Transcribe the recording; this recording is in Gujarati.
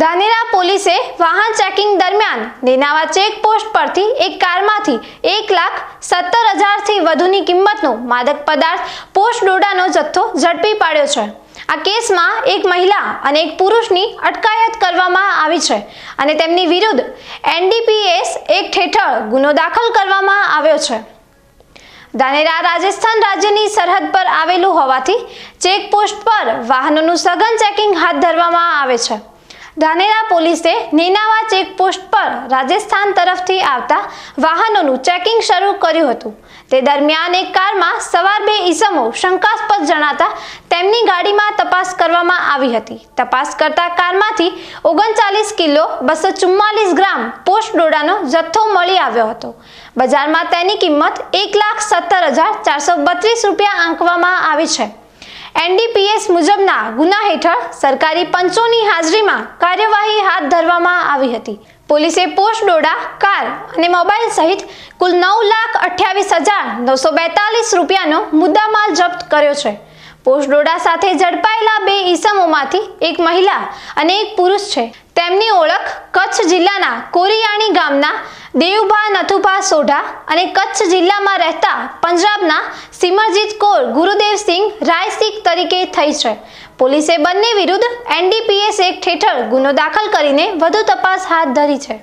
ધાનેરા પોલીસે વાહન ચેકિંગ દરમિયાન નેનાવા ચેકપોસ્ટ પરથી એક કારમાંથી એક લાખ સત્તર હજારથી વધુની કિંમતનો માદક પદાર્થ પોસ્ટ ડોડાનો જથ્થો ઝડપી પાડ્યો છે. આ કેસમાં એક મહિલા અને એક પુરુષની અટકાયત કરવામાં આવી છે અને તેમની વિરુદ્ધ એનડીપીએસ એક હેઠળ ગુનો દાખલ કરવામાં આવ્યો છે. ધાનેરા રાજસ્થાન રાજ્યની સરહદ પર આવેલું હોવાથી ચેકપોસ્ટ પર વાહનોનું સઘન ચેકિંગ હાથ ધરવામાં આવે છે. ધાનેરા પોલીસે નેનાવા ચેકપોસ્ટ પર રાજસ્થાન તરફથી આવતા વાહનોનું ચેકિંગ શરૂ કર્યું હતું. તે દરમિયાન એક કારમાં સવાર બે ઈસમો શંકાસ્પદ જણાતા તેમની ગાડીમાં તપાસ કરવામાં આવી હતી. તપાસ કરતા કારમાંથી ઓગણચાલીસ કિલો બસો ચુમ્માલીસ ગ્રામ પોસ્ટ ડોડાનો જથ્થો મળી આવ્યો હતો. બજારમાં તેની કિંમત એક લાખ સત્તર હજાર ચારસો બત્રીસ રૂપિયા આંકવામાં આવી છે. એનડીપીએસ મુજબના ગુના હેઠળ સરકારી પંચોની હાજરીમાં કાર્યવાહી હાથ ધરવામાં આવી હતી. પોલીસે પોસ્ટ ડોડા કાર અને મોબાઈલ સહિત કુલ નવ લાખ અઠ્યાવીસ હજાર નવસો બેતાલીસ રૂપિયાનો મુદ્દામાલ જપ્ત કર્યો છે. પોસ્ટ ડોડા સાથે ઝડપાયેલા બે ઈસમોમાંથી એક મહિલા અને એક પુરુષ છે. તેમની ઓળખ કચ્છ જિલ્લાના કોરિયાણી ગામના દેવભા, નથુભા, સોઢા અને કચ્છ જિલ્લામાં રહેતા પંજાબના સિમરજીત કૌર ગુરુદેવસિંહ રાયસિંહ તરીકે થઈ છે. પોલીસે બંને વિરુદ્ધ એનડીપીએસ એક્ટ હેઠળ ગુનો દાખલ કરીને વધુ તપાસ હાથ ધરી છે.